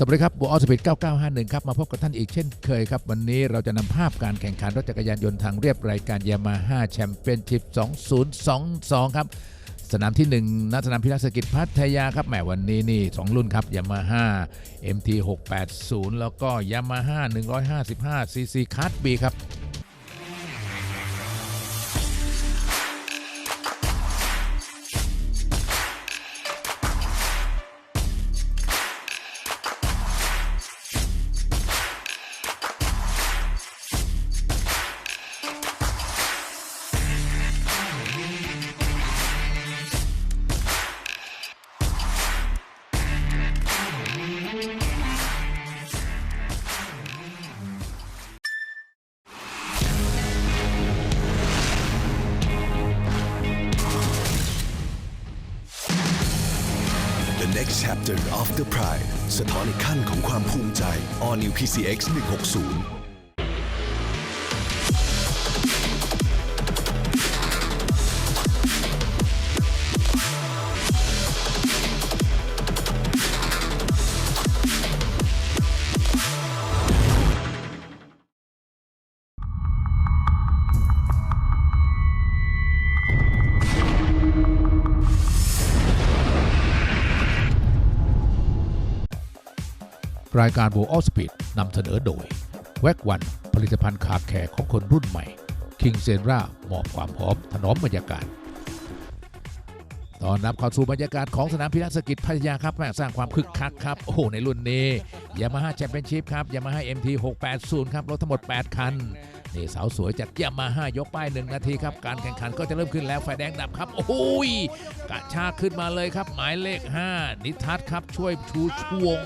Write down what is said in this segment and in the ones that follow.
สวัสดีครับบัวออสปิด9951 ครับ มาพบกับท่านอีกเช่นเคยครับ วันนี้เราจะนำภาพการแข่งขันรถจักรยานยนต์ทางเรียบรายการยามาฮ่าแชมเปี้ยนชิพ2022 ครับ สนามที่1ณสนามพิรัสกิจพัทยาครับแหมวันนี้นี่ 2 รุ่นครับยามาฮ่า MT 680 แล้วก็ยามาฮ่า155 cc คัสบีครับ the pride สะท้อนอีกขั้นของความภูมิใจ All New PCX 160 รายการโบออสปีดนำเสนอโดยแว็กวันผลิตภัณฑ์ขาแขกของคนรุ่นใหม่คิงเซนรามอบความหอมถนอมบรรยากาศ ตอนรับเข้าสู่บรรยากาศของสนามพิรัสกิจพัทยาครับแม่สร้างความคึกคักครับ โอ้โห ในรุ่นนี้ยามาฮ่าแชมเปี้ยนชิพครับยามาฮ่า MT 680 ครับ รถทั้งหมด 8 คัน นี่สาวสวยจากยามาฮ่ายกป้าย1นาทีครับ การแข่งขันก็จะเริ่มขึ้นแล้ว ไฟแดงดับครับ โอ้ยกระชากขึ้นมาเลยครับ หมายเลข 5 นิทัศครับช่วยชูช่วง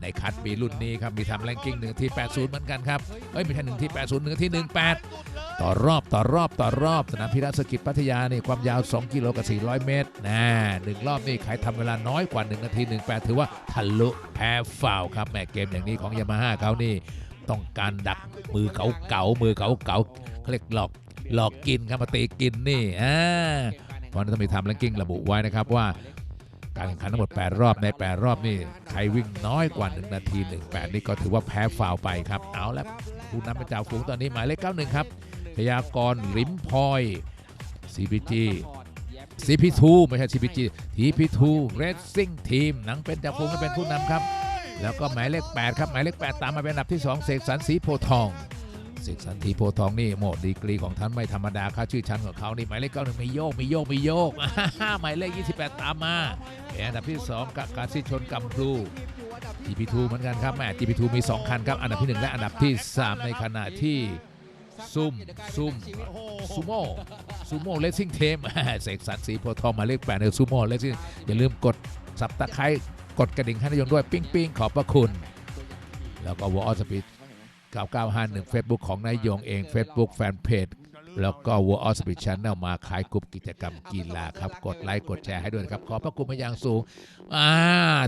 ในคัดปีรุ่นนี้ครับมีทำแรงกิ้ง1นาที80 เหมือนกันครับเอ้ยไม่ใช่1นาที80 1นาที18 ต่อรอบต่อรอบต่อรอบสนามพิรัสกิจพัทยานี่ความยาว 2 กิโลกับ400 เมตรนะหนึ่งรอบนี่ใครทำเวลาน้อยกว่า 1 นาที 18 ถือว่าทะลุแพ้ฟาวครับแม่เกมอย่างนี้ของยามาฮ่าเขานี่ต้องการดักมือเก๋าเก๋ามือเก๋าเก๋าเขาเรียกหลอกหลอกกินครับมาตีกินนี่อ่าเพราะนั้นต้องมีทำแรงกิ้งระบุไว้นะครับว่าการแข่งขันทั้งหมด 8 รอบใน 8 รอบนี่ใครวิ่งน้อยกว่า 1 นาที 18 นี่ก็ถือว่าแพ้ฟาวไปครับ เอาละผู้นำเป็นจ่าฝูงตอนนี้หมายเลข91 ครับพยากรณ์ลิมพลอย CPG CP2 ไม่ใช่ CPG TP2 Racing Team หนังเป็นจ่าฝูงและเป็นผู้นำครับ แล้วก็หมายเลข 8 ครับหมายเลข 8 ตามมาเป็นอันดับที่ 2 เสกสรรศรีโพทองเสกสรรศรีโพทองนี่โหมดดีกรีของท่านไม่ธรรมดาค่าชื่อชั้นของเขานี่หมายเลข91มีโยกมีโยกมีโยกหมายเลข 28 ตามมาเป็นอันดับที่2กับการซิชนกัมพลู GP2 เหมือนกันครับแม่ GP2 มี 2 คันครับอันดับที่ 1 และอันดับที่ 3 ในขณะที่ ซุ่มซุ่มซูโม่ซูโม่เลสซิ่งเทมเสกสรรศรีโพทองมาเลข8เนี่ยซูโม่เลสซิ่งอย่าลืมกดสับตะไคร้กดกระดิ่งให้นายงด้วยปิ้งปิ้งขอบพระคุณ แล้วก็วอลสปีด9951 Facebook ของนายยงเอง Facebook แฟนเพจแล้วก็ World of Speed Channel มาขายกลุ่มกิจกรรมกีฬาครับ กดไลค์ กดแชร์ให้ด้วยครับ ขอบพระคุณมาอย่างสูงอ่า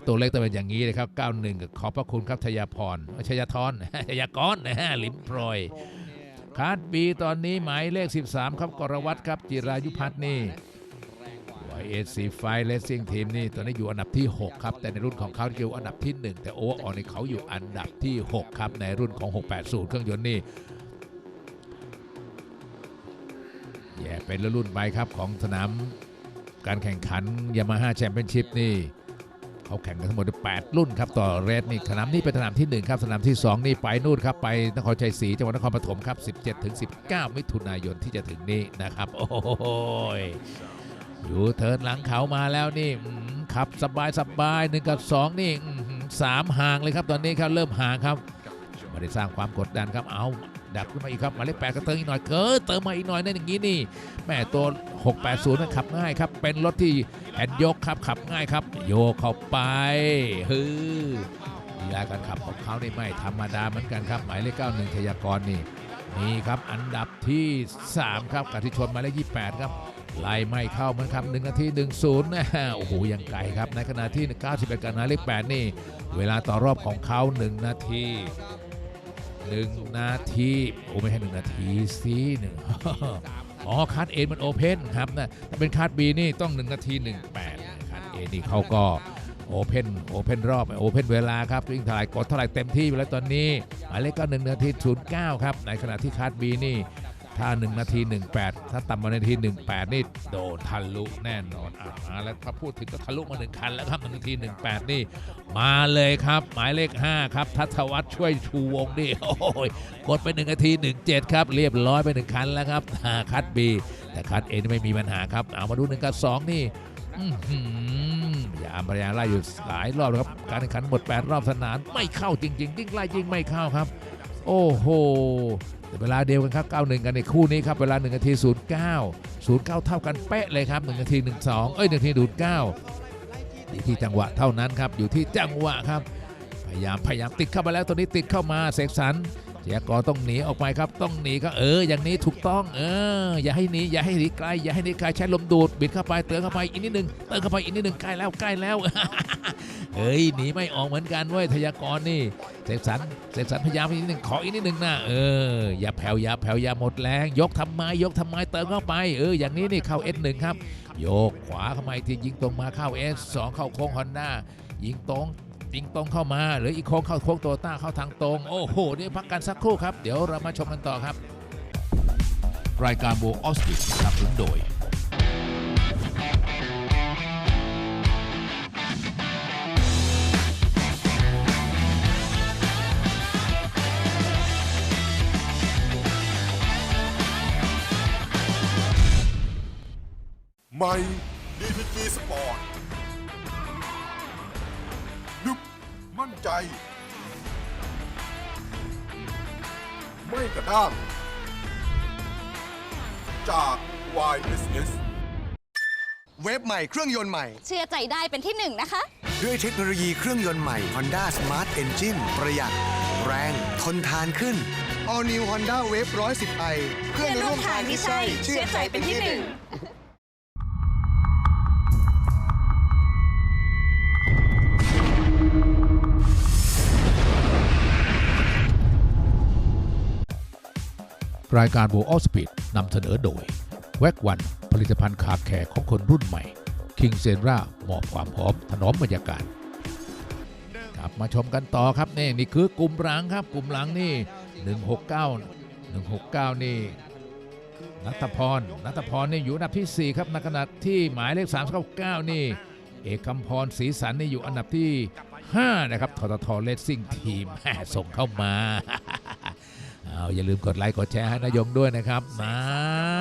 ตัวเลขต้องเป็นอย่างนี้เลยครับ 91 ขอบพระคุณครับชยาพรชยาธรชยากรนะฮะลิมพลอย คาร์ดบีตอนนี้หมายเลข 13 ครับกรวัตรครับ จิรายุพัฒน์นี่ YAC ไฟเลสซิ่งทีมนี่ตอนนี้อยู่อันดับที่ 6 ครับ แต่ในรุ่นของเขาอยู่อันดับที่ 1 แต่โอเวอร์ออนี่เขาอยู่อันดับที่ 6 ครับ ในรุ่นของ 680 เครื่องยนต์นี่แย่เป็นรุ่นไปครับของสนามการแข่งขันยามาฮ่าแชมเปี้ยนชิพนี่ เขาแข่งกันทั้งหมด 8 รุ่นครับต่อเรสนี่สนามนี้เป็นสนามที่ 1 ครับ สนามที่ 2 นี่ไปนู่นครับ ไปนครชัยศรีจังหวัดนครปฐมครับ 17ถึง19 มิถุนายนที่จะถึงนี้นะครับ โอ้ยอยู่เทินหลังเขามาแล้วนี่ขับสบายสบายหนึ่งกับสองนี่สามห่างเลยครับตอนนี้ครับเริ่มห่างครับไม่ได้สร้างความกดดันครับเอา ดักขึ้นมาอีกครับหมายเลขแปดก็เติมอีกหน่อยเกินเติมมาอีกหน่อยนั่นอย่างนี้นี่แม่ตัว 680นั้นขับง่ายครับเป็นรถที่แฮนยกครับขับง่ายครับ โยกเข้าไปฮือลีลาการขับของเขานี่ไม่ธรรมดาเหมือนกันครับ หมายเลข91ทยากรนี่นี่ครับอันดับที่ 3 ครับกับที่ชนหมายเลข28 ครับไล่ไม่เข้าเหมือนครับ1นาที10นะฮะโอ้โหยังไกลครับ ในขณะที่91กับหมายเลข8นี่ เวลาต่อรอบของเขา 1 นาที หนึ่งนาทีโอ้ไม่ใช่หนึ่งนาทีสิหนึ่งอ๋อคัดเอมันโอเพนครับนะถ้าเป็นคัดบีนี่ต้องหนึ่งนาทีหนึ่งแปดคัดเอนี่เขาก็โอเพนโอเพนรอบโอเพนเวลาครับวิ่งเท่ายกดเท่าไหร่เต็มที่ไปแล้วตอนนี้หมายเลขก็หนึ่งนาทีศูนย์เก้าครับในขณะที่คาร์ดบีนี่ ถ้า 1 นาที 18 ถ้าต่ำกว่านาที 18 นี่โดนทะลุแน่นอนอะมาแล้วถ้าพูดถึงก็ทะลุมาหนึ่งคันแล้วครับนาที 18 นี่ มาเลยครับ หมายเลข 5 ครับทัศวัฒน์ช่วยชูวงนี่โอ้ยกดไป 1 นาที 17 ครับ เรียบร้อยไป 1 คันแล้วครับอ่าคัด B แต่คัด A นี่ไม่มีปัญหาครับ เอามาดู1กับ 2 นี่ยายามพยายามไล่อยู่หลายรอบครับ การแข่งขันหมด 8 รอบสนามไม่เข้าจริงๆยิ่งไล่ยิ่งไม่เข้าครับ โอ้โหเวลาเดียวกันครับ 91 กันในคู่นี้ครับ เวลา 1 นาที 09 09 เท่ากันเป๊ะเลยครับ 1 นาที 12 เอ้ย 1 นาทีดูด9อยู่ที่จังหวะเท่านั้นครับ อยู่ที่จังหวะครับ พยายาม พยายามติดเข้ามาแล้ว ตัวนี้ติดเข้ามา เสกสรรเจียกอต้องหนีออกไปครับ ต้องหนีก็เออ อย่างนี้ถูกต้อง เออ อย่าให้หนี อย่าให้หนีไกล อย่าให้หนีไกล ใช้ลมดูด บิดเข้าไป เติมเข้าไป อีกนิดนึง เติมเข้าไป อีกนิดนึง ใกล้แล้ว ใกล้แล้ว เฮ้ยหนีไม่ออกเหมือนกันเว้ยทยากรนี่เสกสรรเสกสรรพยายามอีกนิดหนึ่งขออีกนิดหนึ่งนะเอออย่าแผ่วอย่าแผ่วอย่าหมดแรง ยกทำไมยกทำไมเติมเข้าไปเอออย่างนี้นี่เข้า S1 ครับโยกขวาเข้ามาอีกทียิงตรงมาเข้า S2 เข้าโค้งฮอนด้ายิงตรงยิงตรงเข้ามาหรืออีกโค้งเข้าโค้งโตต้าเข้าทางตรง โอ้โหนี่พักกันสักครู่ครับ เดี๋ยวเรามาชมกันต่อครับ รายการโบออสติสนับสนุนโดย ใหม่ DPG Sport นึกมั่นใจ ไม่กระด้างจาก YSS เว็บใหม่เครื่องยนต์ใหม่ เชื่อใจได้เป็นที่หนึ่งนะคะ ด้วยเทคโนโลยีเครื่องยนต์ใหม่ Honda Smart Engine ประหยัด แรง ทนทานขึ้น All New Honda Wave 110i เพื่อนร่วมทางที่ใช่ เชื่อใจเป็นที่หนึ่ง รายการโบออสปีดนำเสนอโดยแวกวันผลิตภัณฑ์คาแคร์ของคนรุ่นใหม่คิงเซนราหมอบความพร้อมถนอมบรรยากาศครับมาชมกันต่อครับนี่นี่คือกลุ่มหลังครับ กลุ่มหลังนี่ 169 169 นี่นัทพรนัทพรนี่อยู่อันดับที่ 4 ครับในขณะที่หมายเลข 399 นี่ เอกคำพรศรีสันนี่อยู่อันดับที่ 5 นะครับทททเลสซิ่งทีมส่งเข้ามา เอาอย่าลืมกดไลค์กดแชร์ให้นายงด้วยนะครับเอ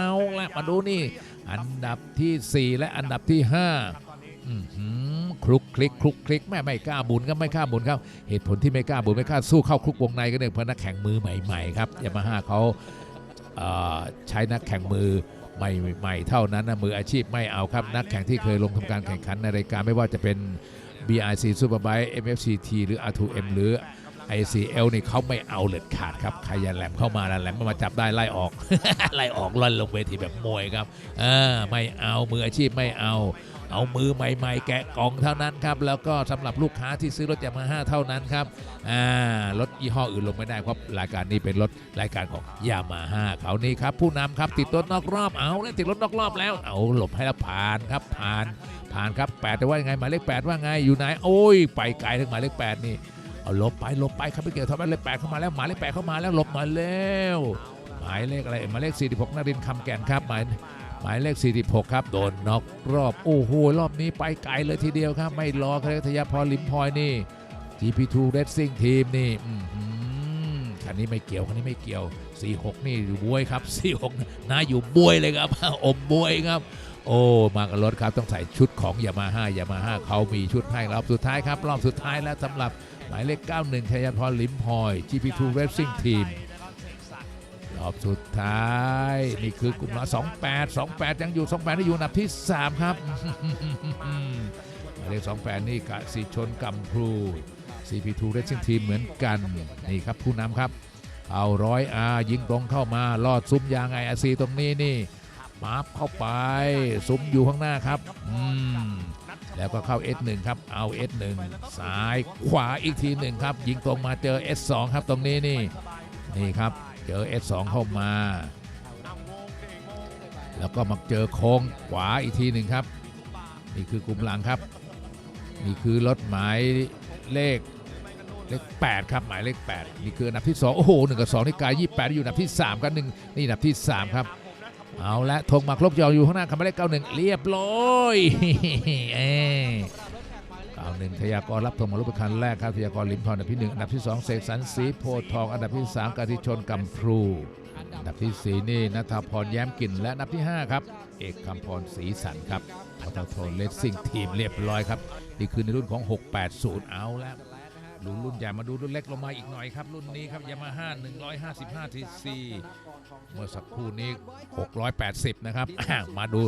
าละมาดูนี่ อันดับทีสี่4 และอันดับที่5อื้อหือคลุกคลิกคลุกคลิกแม่ไม่กล้าบุญก็ไม่กล้าบุญครับ เหตุผลที่ไม่กล้าบุญไม่กล้าสู้เข้าคลุกวงในก็เนี่ยเพราะนักแข่งมือใหม่ๆครับยามาฮ่าเขาใช้นักแข่งมือใหม่ๆเท่านั้นนะมืออาชีพไม่เอาครับ นักแข่งที่เคยลงทำการแข่งขันในรายการไม่ว่าจะเป็น BRC Superbike MFCT หรือ R2M หรือ ICL นี่เขาไม่เอาเด็ดขาดครับใครย่าแหลมเข้ามาแล้วแหลมมาจับได้ไล่ออก ไล่ออกล่อนลงเวทีแบบมวยครับเออไม่เอามืออาชีพไม่เอา เอามือใหม่ๆ แกะกล่องเท่านั้นครับ แล้วก็สำหรับลูกค้าที่ซื้อรถยามาฮ่าเท่านั้นครับอ่ารถยี่ห้ออื่นลงไม่ได้เพราะรายการนี้เป็นรถรายการของยามาฮ่าเขานี่ครับ ผู้นำครับติดรถนอกรอบเอาแล้วติดรถนอกรอบแล้วเอาหลบให้แล้วผ่านครับผ่านผ่านครับแปดแต่ว่ายังไงหมายเลขแปดว่าไงอยู่ไหนโอ้ยไปไกลถึงหมายเลขแปดนี่ เอาลบไปลบไปครับพี่เกียวทำหมเลขแปดเข้ามาแล้วหมายเลขแปดเข้ามาแล้วลบหน่อยแล้วหมายเลขอะไรหมายเลข 46นรินทร์คำแก่นครับหมายหมายเลข 46 ครับ โดนน็อกรอบ โอ้โห รอบนี้ไปไกลเลยทีเดียวครับ ไม่รอครับทยาพรลิมพลอยนี่ GP2 Racing Team นี่อื้อหือคันนี้ไม่เกี่ยวคันนี้ไม่เกี่ยว 46 นี่อยู่บวยครับ 46น่าอยู่บวยเลยครับอมบวยครับ โอ้มากับรถครับต้องใส่ชุดของยามาฮ่ายามาฮ่าเขามีชุดให้รอบสุดท้ายครับ รอบสุดท้ายแล้วสำหรับ หมายเลข 91ชัยพรลิมพอย GP2 Racing Team รอบสุดท้าย นี่คือกลุ่มละ28 28 ยังอยู่ 28นี่อยู่อันดับที่ 3 ครับหมายเลข 28 นี่กสิชนกัมพลู CP2 Racing Team เหมือนกัน นี่ครับผู้นำครับ เอาร้อยอายิงตรงเข้ามาลอดซุ้มยางไออาซีตรงนี้นี่มาร์ฟเข้าไป ซุ้มอยู่ข้างหน้าครับ อืม แล้วก็เข้า S1 ครับ เอา S1 ซ้ายขวาอีกทีหนึ่งครับ ยิงตรงมาเจอ S2 ครับตรงนี้นี่ นี่ครับ เจอ S2 เข้ามา แล้วก็มาเจอโค้งขวาอีกทีหนึ่งครับ นี่คือกลุ่มหลังครับ นี่คือรถหมายเลขเลข8ครับหมายเลข8นี่คืออันดับที่ 2 โอ้โห1กับ2นี่กาย28 อยู่อันดับที่ 3 กันหนึ่งนี่อันดับที่ 3 ครับ เอาละธงมาครบจออยู่ข้างหน้าคันหมายเลข91เรียบร้อยเอ้91ทยากรรับธงมารุปคันแรกครับทยากรลิมทองอันดับที่1อันดับที่2เสกสรรศรีโพทอง อันดับที่3กาธิชนกำพรูอันดับที่4นี่นัทพรแย้มกลิ่นและอันดับที่5ครับเอกคำพรศรีสันครับปตทเลสซิ่งทีมเรียบร้อยครับนี่คือในรุ่นของ 680 เอาแล้วรุ่นรุ่นใหญ่มาดูรุ่นเล็กลงมาอีกหน่อยครับ รุ่นนี้ครับยามาฮ่า155 TC เมื่อสักครู่นี้ 680 นะครับ มาดู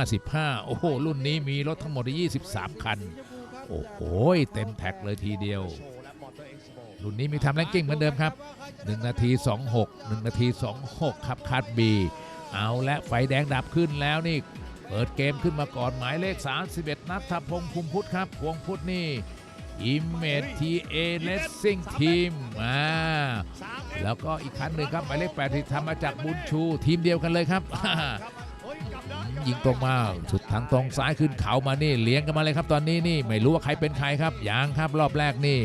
155 โอ้โห รุ่นนี้มีรถทั้งหมด 23 คัน โอ้โห เต็มแท็กเลยทีเดียว รุ่นนี้มีทำแรงกิ้งเหมือนเดิมครับ 1 นาที 26 1 นาที 26 ครับคัดบีเอาและไฟแดงดับขึ้นแล้วนี่ เปิดเกมขึ้นมาก่อนหมายเลข 31 นัทพงศ์ภูมพุทธครับพวงพุทธนี่ อิมเมจทีเอเลสซิ่งทีมอ่าแล้วก็อีกคันหนึ่งครับหมายเลข8ที่ทำมาจากบุญชูทีมเดียวกันเลยครับยิงตรงมาสุดทางตรงซ้ายขึ้นเขามานี่เลี้ยงกันมาเลยครับตอนนี้นี่ไม่รู้ว่าใครเป็นใครครับยังครับรอบแรกนี่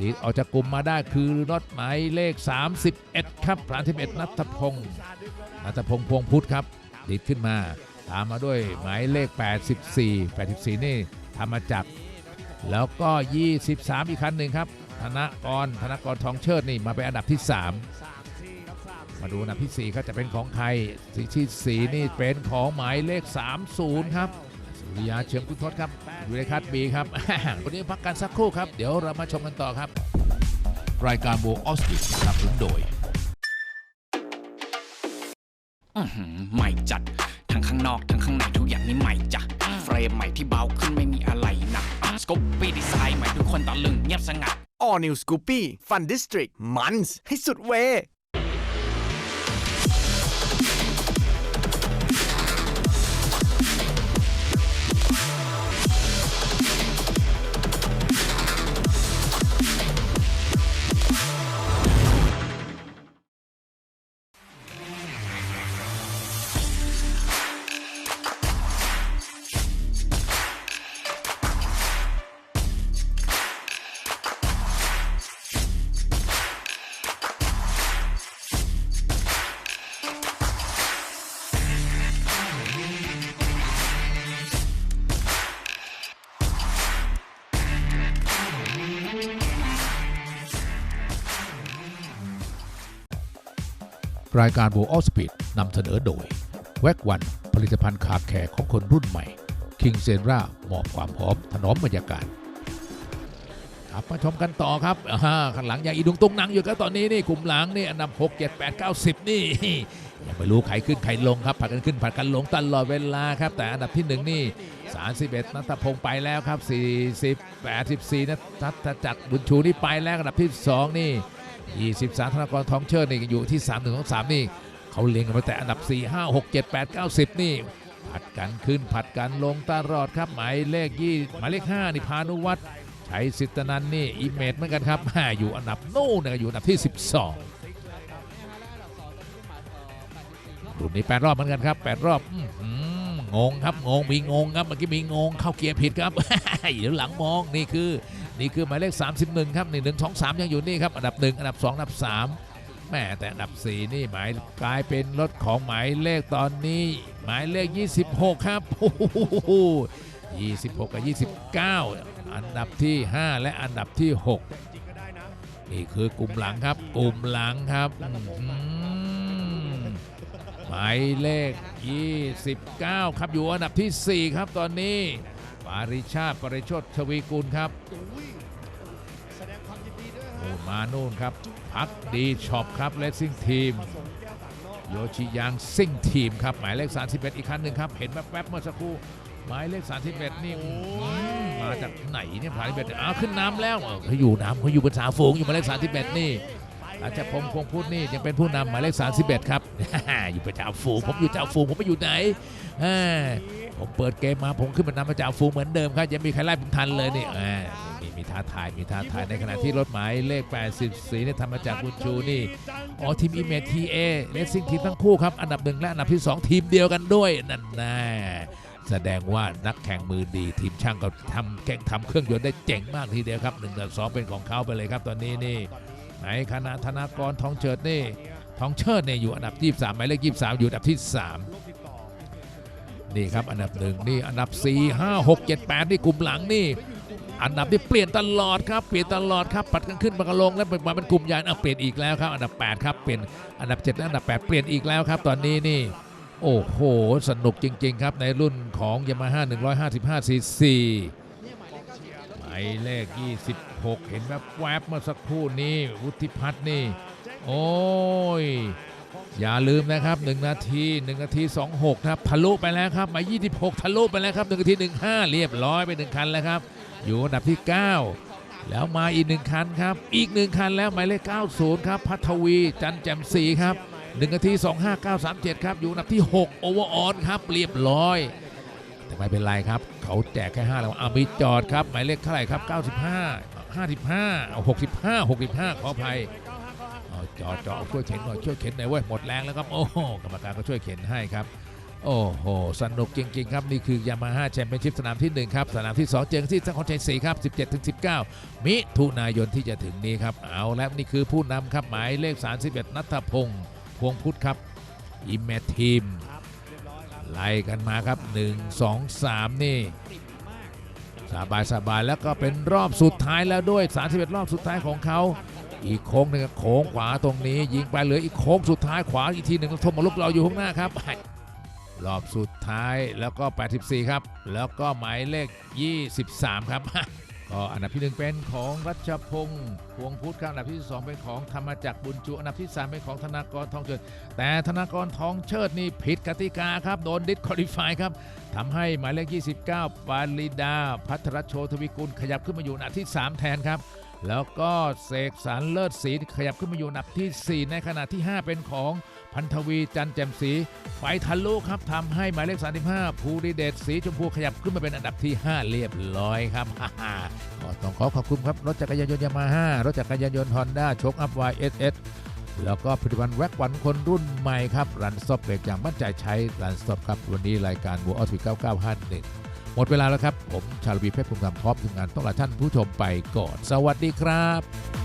ดีออกจากกลุ่มมาได้คือรถหมายเลข 31 ครับ31นัทพงศ์นัทพงศ์พวงพุทธครับดีขึ้นมา ตามมาด้วยหมายเลข 84 84 นี่ธรรมจัก แล้วก็ 23 อีกคันหนึ่งครับ ธนกร ธนกรทองเชิดนี่มาเป็นอันดับที่ 3 มาดูอันดับที่ 4 ก็จะเป็นของใครสีที่4นี่เป็นของหมายเลข 30 ครับ สุริยาเชิงคุณทศครับอยู่ในคัดบีครับ วันนี้พักกันสักครู่ครับ เดี๋ยวเรามาชมกันต่อครับ รายการโบออสติสนับสนุนโดยอื้อหือใหม่จัด ทั้งข้างนอกทั้งข้างในทุกอย่างนี่ใหม่จ้ะเฟรมใหม่ที่เบาขึ้นไม่มีอะไรหนัก สกูปปี้ดีไซน์ใหม่ทุกคนตะลึงเงียบสงัด All New Scoopy Fun District มันส์ให้สุดเว รายการโบออสปีดนำเสนอโดยแว็กวันผลิตภัณฑ์คาแคร์ของคนรุ่นใหม่คิงเซนรามอบความหอมถนอมบรรยากาศครับมาชมกันต่อครับอ่าข้างหลังยังอีดุงตุงนังอยู่ครับตอนนี้นี่กลุ่มหลังนี่อันดับ6 7 8 9 10 นี่ ยังไม่รู้ใครขึ้นใครลงครับผัดกันขึ้นผัดกันลงตลอดเวลาครับ แต่อันดับที่ 1 นี่ 31นัทพงศ์ไปแล้วครับ 40 84นัทจักรบุญชูนี่ไปแล้วอันดับที่ 2 นี่ 23ธนากรทองเชิดนี่อยู่ที่3 1 2 3นี่เขาเลี้ยงกันมาแต่อันดับ 4 5 6 7 8 9 10 นี่ผัดกันขึ้นผัดกันลงตลอดครับ หมายเลขยี่หมายเลข5นี่พานุวัฒน์ชัยสิทธนันนี่อิเมจเหมือนกันครับอยู่อันดับโน่นนะอยู่อันดับที่ 12รุ่นนี้8รอบเหมือนกันครับ8รอบงงครับงงมีงงครับเมื่อกี้มีงงเข้าเกียร์ผิดครับเดี๋ยวหลังมองนี่คือ นี่คือหมายเลข 31 ครับนี่หนึ่งสองสามยังอยู่นี่ครับ อันดับ 1 อันดับ 2 อันดับ 3แม่แต่อันดับ 4 นี่หมายกลายเป็นรถของหมายเลขตอนนี้ หมายเลข 26 ครับโอ้โห26 กับ 29 อันดับที่ 5 และอันดับที่ 6 นี่คือกลุ่มหลังครับ กลุ่มหลังครับหมายเลข 29 ครับอยู่อันดับทีสี่4 ครับตอนนี้ ปาริชาติปริชตชวีกุลครับโอ้มานู่นครับ พักดีช็อปครับเลสซิ่งทีม โยชิยังซิ่งทีมครับ หมายเลข 31 อีกคันหนึ่งครับ เห็นแวบๆเมื่อสักครู่ หมายเลข 31 นี่มาจากไหนเนี่ยผ่านไปอ้าวขึ้นน้ำแล้วเออเขาอยู่น้ำเขาอยู่บนสาฝูงอยู่หมายเลข 31 นี่ อาจจะพงษ์พงษ์พูดนี่ยังเป็นผู้นำหมายเลข31 ครับ อยู่ประจาฝูงผมอยู่จ่าฝูงผมไม่อยู่ไหนผมเปิดเกมมาผมขึ้นมานำมาจ่าฝูงเหมือนเดิมครับยังมีใครไล่ผมทันเลยนี่อ่มีมีท้าทายมีท้าทายในขณะที่รถหมายเลข 84เนี่ยทำมาจากบุญชูนี่อ๋อทีมอีเมทีเอเลสซิ่งทีมทั้งคู่ครับอันดับหนึ่งและอันดับที่ 2 ทีมเดียวกันด้วยนั่นแน่แสดงว่านักแข่งมือดี ทีมช่างก็ทำแข่งทำเครื่องยนต์ได้เจ๋งมากทีเดียวครับ1ต่อ2เป็นของเขาไปเลยครับตอนนี้นี่ ไหนคณะธนากรทองเฉิดนี่ทองเชิดเนี่ยอยู่อันดับ 23หมายเลข23 อยู่อันดับที่ 3 นี่ครับอันดับหนึ่งนี่อันดับ 4 5 6 7 8 นี่กลุ่มหลังนี่ อันดับที่เปลี่ยนตลอดครับเปลี่ยนตลอดครับปัดกันขึ้นปัดกันลงแล้วมาเป็นกลุ่มใหญ่อะเปลี่ยนอีกแล้วครับอันดับ 8 ครับเปลี่ยนอันดับ 7 และอันดับ 8 เปลี่ยนอีกแล้วครับ ตอนนี้นี่โอ้โห สนุกจริง ๆ ครับในรุ่นของ Yamaha 155 cc หมายเลข 6 เห็นแวบแวบเมื่อสักครู่นี้วุฒิพัฒน์นี่ โอ้ย อย่าลืมนะครับ 1 นาที 1 นาที 26ครับ ทะลุไปแล้วครับหมาย26 ทะลุไปแล้วครับ 1 นาที 15 เรียบร้อยไป 1 คันแล้วครับ อยู่อันดับที่ 9 แล้วมาอีก 1 คันครับ อีก 1 คันแล้วหมายเลข 90 ครับ พัทวี จันแจ่มศรีครับ1นาที 25937 ครับ อยู่อันดับที่ 6 โอเวอร์ออนครับ เรียบร้อยแต่ไม่เป็นไรครับ เขาแจกแค่5แล้วอามีจอดครับ หมายเลขเท่าไหร่ครับ 95 55เอา65 65 ขออภัยเอาจอดจอดช่วยเข็นหน่อยช่วยเข็นหน่อยเว้ยหมดแรงแล้วครับโอ้โหกรรมการก็ช่วยเข็นให้ครับ โอ้โหสนุกจริงๆครับ นี่คือยามาฮ่าแชมเปี้ยนชิพสนามที่ 1 ครับ สนามที่ 2 เจอกันที่นครชัยศรีครับ 17-19 มิถุนายนที่จะถึงนี้ครับ เอาแล้วนี่คือผู้นำครับ หมายเลข 31 นัทพงศ์พวงพุทธครับอิมเมทีมไล่กันมาครับ 1 2 3 นี่ สบายสบายแล้วก็เป็นรอบสุดท้ายแล้วด้วย 31 รอบสุดท้ายของเขาอีกโค้งหนึ่งโค้งขวาตรงนี้ ยิงไปเหลืออีกโค้งสุดท้ายขวาอีกทีหนึ่งทมมาลุกเราอยู่ข้างหน้าครับ รอบสุดท้ายแล้วก็ 84 ครับ แล้วก็หมายเลข 23 ครับ ก็อันดับที่1เป็นของรัชพงศ์พวงพุทธครับอันดับที่2เป็นของธรรมจักรบุญจุ อันดับที่3เป็นของธนากรทองเชิดแต่ธนากรทองเชิดนี่ผิดกติกาครับโดนดิสคอลิฟายครับทำให้หมายเลข 29 ปาลิดา พัทรโชทวิกุลขยับขึ้นมาอยู่อันดับที่ 3 แทนครับ แล้วก็เสกสรรเลิศศรีขยับขึ้นมาอยู่อันดับทีสี่4 ในขณะที่ 5 เป็นของ พันธวีจันแจ่มศรีไฟทะลุครับทำให้หมายเลข 35 ภูริเดชสีชมพูขยับขึ้นมาเป็นอันดับที่ 5 เรียบร้อยครับก็ต้องขอขอบคุณครับ รถจักรยานยนต์ยามาฮ่ารถจักรยานยนต์ฮอนด้าโชคอัพวายเอสเอสแล้วก็ผลิตภัณฑ์แว็กวันคนรุ่นใหม่ครับรันสต็อปเบรกอย่างมั่นใจใช้รันสต็อปครับ วันนี้รายการบัวออสวี9951 หมดเวลาแล้วครับ ผมชาลวีเพชรภูมิธรรมพร้อมทีมงานต้องลาท่านผู้ชมไปก่อน สวัสดีครับ